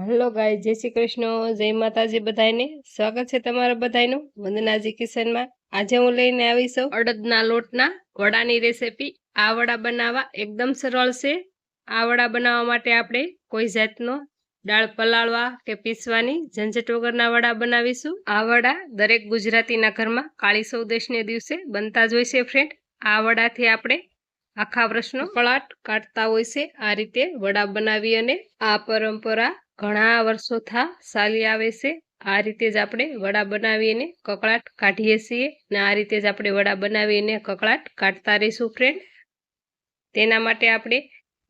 Hello ગાય જય શ્રી કૃષ્ણ, જય માતાજી બધાને સ્વાગત છે તમારા બધાનું વંદનાજી કિચનમાં આજે હું લઈને આવી છું અડદના લોટના વડાની રેસીપી આ વડા બનાવવા એકદમ સરળ છે. આ વડા બનાવવા માટે આપણે કોઈ જાતનો દાળ પલાળવા કે પીસવાની ઝંઝટ વગરના વડા બનાવીશું. આ વડા દરેક ગુજરાતીના ઘરમાં કાળી સૌદેશને દિવસે બનતા જ હોય છે ફ્રેન્ડ આ વડાથી આપણે આખા વર્ષનો પલાટ કાઢતા હોય છે. આ રીતે વડા બનાવી અને આ પરંપરા ઘણા વર્ષો થા ચાલી આવે છે. આ રીતે જ આપણે વડા બનાવીને કકળાટ કાઢીએ છીએ ને આ રીતે જ આપણે વડા બનાવીને કકળાટ કાઢતા રહીશું ફ્રેન્ડ તેના માટે આપણે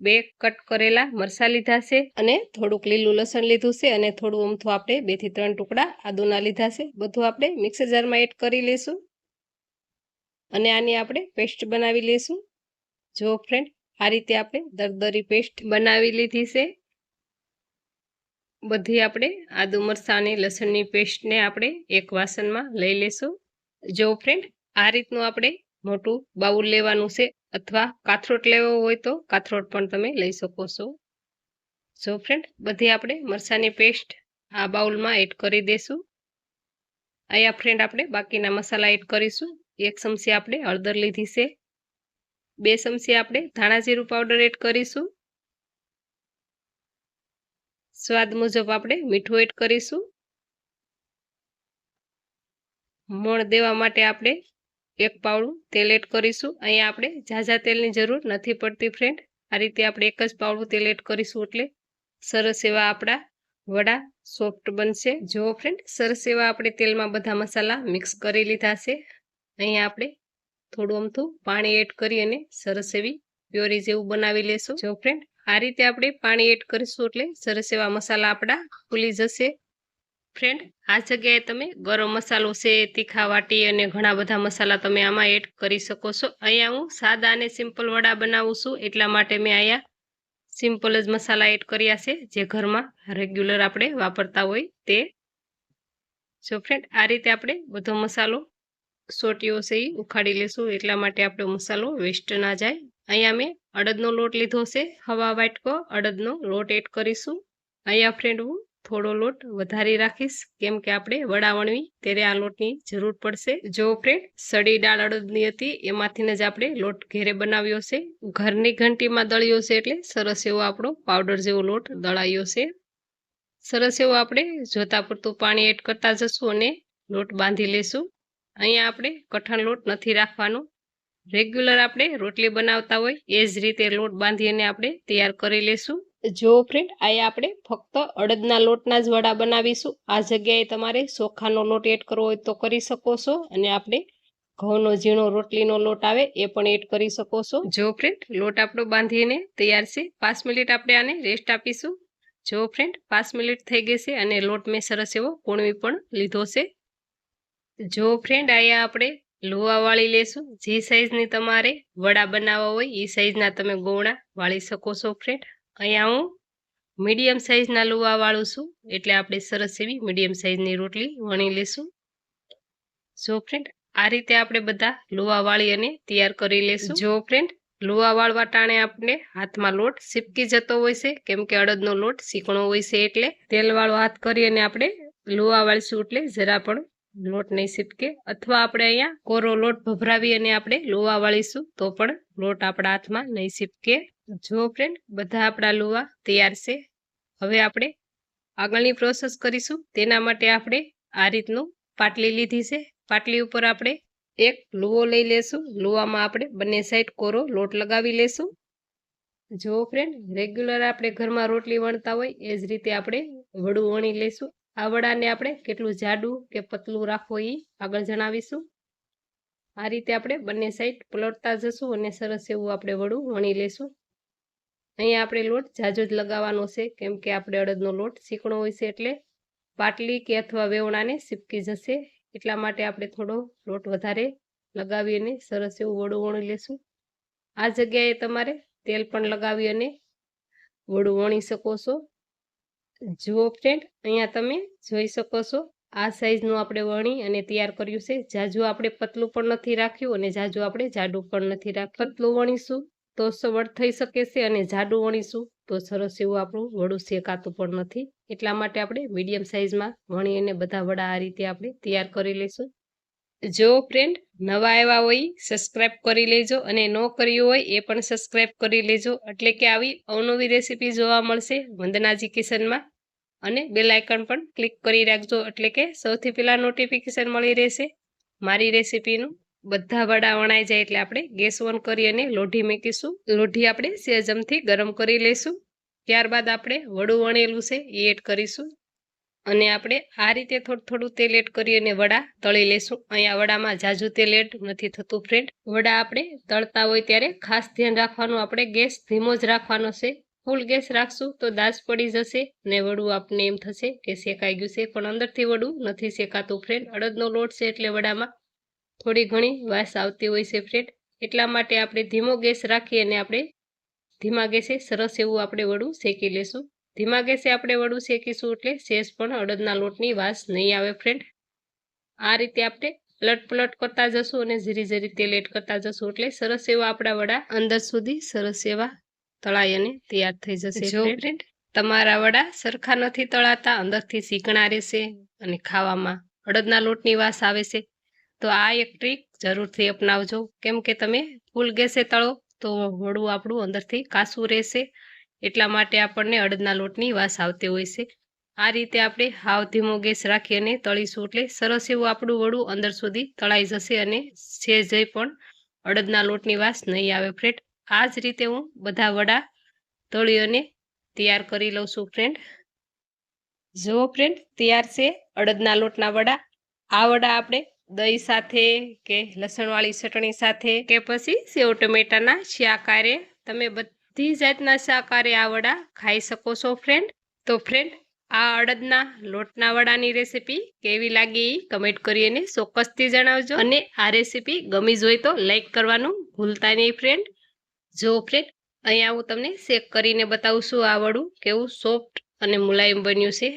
બે કટ કરેલા મરચાં લીધા છે અને થોડુંક લીલું લસણ લીધું છે અને થોડું અમથું આપણે બેથી ત્રણ ટુકડા આદુના લીધા છે. બધું આપણે મિક્સર જારમાં એડ કરી લઈશું અને આની આપણે પેસ્ટ બનાવી લઈશું જો ફ્રેન્ડ આ રીતે આપણે દરદરી પેસ્ટ બનાવી લીધી છે. બધી આપણે આદુ મરચાંની લસણની પેસ્ટને આપણે એક વાસણમાં લઈ લેશું. જો ફ્રેન્ડ આ રીતનું આપણે મોટું બાઉલ લેવાનું છે અથવા કાથરોટ લેવો હોય તો કાથરોટ પણ તમે લઈ શકો છો. જો ફ્રેન્ડ બધી આપણે મરસાની પેસ્ટ આ બાઉલમાં એડ કરી દઈશું અહીંયા ફ્રેન્ડ આપણે બાકીના મસાલા એડ કરીશું. એક ચમચી આપણે હળદર લીધી છે. બે ચમચી આપણે ધાણા જીરું પાવડર એડ કરીશું. સ્વાદ મુજબ આપણે મીઠું એડ કરીશું. મોણ દેવા માટે આપણે એક પાવડું તેલ એડ કરીશું. અહીંયા આપણે ઝાઝા તેલની જરૂર નથી પડતી ફ્રેન્ડ આ રીતે આપણે એક જ પાવડું તેલ એડ કરીશું એટલે સરસ એવા આપણા વડા સોફ્ટ બનશે. જુઓ ફ્રેન્ડ સરસ એવા આપણે તેલમાં બધા મસાલા મિક્સ કરી લીધા છે. અહીંયા આપણે થોડું અમથું પાણી એડ કરી અને સરસ એવી પ્યોરી જેવું બનાવી લેશું. જો ફ્રેન્ડ આ રીતે આપણે પાણી એડ કરીશું એટલે સરસ એવા મસાલા આપણા ફૂલી જશે. ફ્રેન્ડ આ જગ્યાએ તમે ગરમ મસાલો છે, તીખા વાટી અને ઘણા બધા મસાલા તમે આમાં એડ કરી શકો છો. અહીંયા હું સાદા અને સિમ્પલ વડા બનાવું છું, એટલા માટે મેં અહીંયા સિમ્પલ જ મસાલા એડ કર્યા છે, જે ઘરમાં રેગ્યુલર આપણે વાપરતા હોય તે. જો ફ્રેન્ડ આ રીતે આપણે બધો મસાલો સોટીઓ છે એ ઉખાડી લેશું, એટલા માટે આપણો મસાલો વેસ્ટ ના જાય. અહીંયા મેં અડદનો લોટ લીધો છે. હવા વાટકો અડદનો લોટ એડ કરીશું. અહીંયા ફ્રેન્ડ હું થોડો લોટ વધારી રાખીશ. કેમ કે આપણે વડા વણવી ત્યારે આ લોટની જરૂર પડશે. જો ફ્રેન્ડ સડી દાળ અડદની હતી એમાંથી જ આપણે લોટ ઘેરે બનાવ્યો છે. ઘરની ઘંટીમાં દળ્યો છે એટલે સરસ એવો આપણો પાવડર જેવો લોટ દળાયો છે. સરસ એવો આપણે જોતા પૂરતું પાણી એડ કરતા જશું અને લોટ બાંધી લેશું. અહીંયા આપણે કઠણ લોટ નથી રાખવાનો. રેગ્યુલર આપણે રોટલી બનાવતા હોય એ જ રીતે લોટ બાંધીને આપણે તૈયાર કરી લેશું. જો ફ્રેન્ડ આ આપણે ફક્ત અડદના લોટના જ વડા બનાવીશું. આ જગ્યાએ તમારે ચોખાનો લોટ એડ કરવો હોય તો કરી શકો છો અને આપણે ઘઉંનો ઝીણો રોટલીનો લોટ આવે એ પણ એડ કરી શકો છો. જો ફ્રેન્ડ લોટ આપણો બાંધીને તૈયાર છે પાંચ મિનિટ આપણે આને રેસ્ટ આપીશું. જો ફ્રેન્ડ પાંચ મિનિટ થઈ ગઈ છે અને લોટ મેં સરસ એવો કૂણવી પણ લીધો છે. જો ફ્રેન્ડ અહીંયા આપણે લુવા વાળી લેશું, જે સાઈઝની તમારે વડા બનાવવા હોય, એ સાઈઝના તમે ગોળા વાળી શકો છો ફ્રેન્ડ અહીંયા હું મીડિયમ સાઈઝના લુવા વાળું છું, એટલે આપણે સરસ એવી મીડિયમ સાઈઝની રોટલી વણી લેશું. જો ફ્રેન્ડ આ રીતે આપણે બધા લુવા વાળી અને તૈયાર કરી લેશું. જો ફ્રેન્ડ લુવા વાળવા ટાણે આપણે હાથમાં લોટ સીપકી જતો હોય છે, કેમ કે અડદનો લોટ સીકણો હોય છે એટલે તેલવાળો હાથ કરી અને આપણે લુવા વાળીશું એટલે જરા પણ લોટ નહીં સીટકે. અથવા આપણે અહીંયા કોરો લોટ ભભરાવી અને આપણે લોવા વાળીશું, તો પણ લોટ આપણા હાથમાં નહીં સીટકે. જો ફ્રેન્ડ બધા આપણા લોવા તૈયાર છે. હવે આપણે આગળની પ્રોસેસ કરીશું. તેના માટે આપણે આ રીતનું પાટલી લીધી છે. પાટલી ઉપર આપણે એક લુવો લઈ લેશું. લુવામાં આપણે બંને સાઈડ કોરો લોટ લગાવી લેશું. જો ફ્રેન્ડ રેગ્યુલર આપણે ઘરમાં રોટલી વણતા હોય, એ જ રીતે આપણે વડું વણી લેશું. આ વડાને આપણે કેટલું જાડું કે પતલું રાખવું એ આગળ જણાવીશું. આ રીતે આપણે બંને સાઈડ પલટતા જશું અને સરસ એવું આપણે વડું વણી લેશું. અહીંયા આપણે લોટ જાજો જ લગાવવાનો છે, કેમ કે આપણે અડદનો લોટ શીકણો હોય છે એટલે પાટલી કે અથવા વેવણાને સીપકી જશે. એટલા માટે આપણે થોડો લોટ વધારે લગાવી અને સરસ એવું વડું વણી લેશું. આ જગ્યાએ તમારે તેલ પણ લગાવી અને વડું વણી શકો છો. જુઓ ફ્રેન્ડ અહીંયા તમે જોઈ શકો છો, આ સાઈઝનું આપણે વણી અને તૈયાર કર્યું છે. જાજુ આપણે પતલું પણ નથી રાખ્યું અને જાજુ આપણે જાડું પણ નથી રાખ્યું. પતલું વણીશું તો સવડ થઈ શકે છે અને જાડું વણીશું તો સરસ એવું આપણું વડું શેકાતું પણ નથી. એટલા માટે આપણે મીડિયમ સાઇઝમાં વણી અને બધા વડા આ રીતે આપણે તૈયાર કરી લઈશું. જો ફ્રેન્ડ નવા આવ્યા હોય સબસ્ક્રાઇબ કરી લેજો અને ન કર્યું હોય એ પણ સબસ્ક્રાઈબ કરી લેજો. એટલે કે આવી અવનવી રેસીપી જોવા મળશે વંદનાજી કિચનમાં અને બેલ આઇકન પણ ક્લિક કરી રાખજો. એટલે કે સૌથી પહેલાં નોટિફિકેશન મળી રહેશે મારી રેસીપીનું બધા વડા વણાઈ જાય એટલે આપણે ગેસ ઓન કરી અને લોઢી મૂકીશું. લોઢી આપણે સેજમથી ગરમ કરી લઈશું ત્યારબાદ આપણે વડું વણેલું છે એ એડ કરીશું. અને આપણે આ રીતે થોડું થોડું તેલ એડ કરી અને વડા તળી લેશું. અહીંયા વડામાં જાજુ તેલ એડ નથી થતું ફ્રેન્ડ વડા આપણે તળતા હોય ત્યારે ખાસ ધ્યાન રાખવાનું. આપણે ગેસ ધીમો જ રાખવાનો છે. ફૂલ ગેસ રાખશું તો દાજ પડી જશે અને વડું આપને એમ થશે કે શેકાઈ ગયું છે. પણ અંદરથી વડું નથી શેકાતું ફ્રેન્ડ અડદનો લોટ છે એટલે વડામાં થોડી ઘણી વાસ આવતી હોય છે ફ્રેન્ડ એટલા માટે આપણે ધીમો ગેસ રાખી અને આપણે ધીમા ગેસે સરસ એવું આપણે વડું શેકી લેશું. ધીમા ગેસે આપણે વડું શેકીશું એટલે શેષ પણ અડદના લોટની વાસ નહીં આવે ફ્રેન્ડ આ રીતે આપણે પલટ પલટ કરતા જશું અને ઝીરી ઝીરી તેલ એડ કરતા જશું એટલે સરસ એવા આપણા વડા અંદર સુધી સરસ એવા તળાઈ અને તૈયાર થઈ જશે જો ફ્રેન્ડ તમારા વડા સરખા નથી તળાતા અંદરથી શીકણા રહેશે અને ખાવામાં અડદના લોટની વાસ આવે છે. તો આ એક ટ્રીક જરૂરથી અપનાવજો. કેમ કે તમે ફૂલ ગેસે તળો તો વડું આપણું અંદરથી કાસું રહેશે એટલા માટે આપણને અડદના લોટની વાસ આવતી હોય છે. આ રીતે આપણે હાવ ધીમો ગેસ રાખી અને તળીશું એટલે સરસ એવું આપણું વડું અંદર સુધી તળાઈ જશે અને સેજય પણ અડદના લોટની વાસ નહીં આવે ફ્રેન્ડ, આ જ રીતે હું બધા વડા તળી અને તૈયાર કરી લઉં છું ફ્રેન્ડ. જુઓ ફ્રેન્ડ, તૈયાર છે અડદના લોટના વડા. આ વડા આપણે દહીં સાથે કે લસણવાળી ચટણી સાથે કે પછી સેવ ટમેટાના શાકારે તમે બધી જાતના શાકાહારી આ વડા ખાઈ શકો છો ફ્રેન્ડ તો ફ્રેન્ડ આ અડદના લોટના વડાની રેસીપી કેવી લાગી એ કમેન્ટ કરી અને ચોક્કસથી જણાવજો. અને આ રેસીપી ગમી જોઈએ તો લાઈક કરવાનું ભૂલતા નહીં ફ્રેન્ડ જો ફ્રેન્ડ અહીંયા હું તમને શેક કરીને બતાવું છું આ વડું કેવું સોફ્ટ અને મુલાયમ બન્યું છે.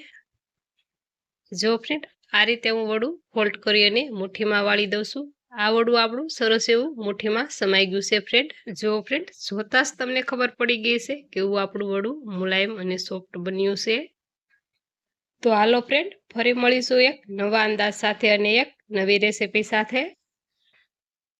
જો ફ્રેન્ડ આ રીતે હું વડું ફોલ્ડ કરી અને મુઠ્ઠીમાં વાળી દઉં છું. આ વડું આપણું સરસ એવું, મુઠ્ઠીમાં સમાઈ ગયું છે ફ્રેન્ડ જો ફ્રેન્ડ જોતાં જ તમને ખબર પડી ગઈ છે કેવું આપણું વડું મુલાયમ અને સોફ્ટ બન્યું છે. તો હાલો ફ્રેન્ડ ફરી મળીશું એક નવા અંદાજ સાથે અને એક નવી રેસીપી સાથે.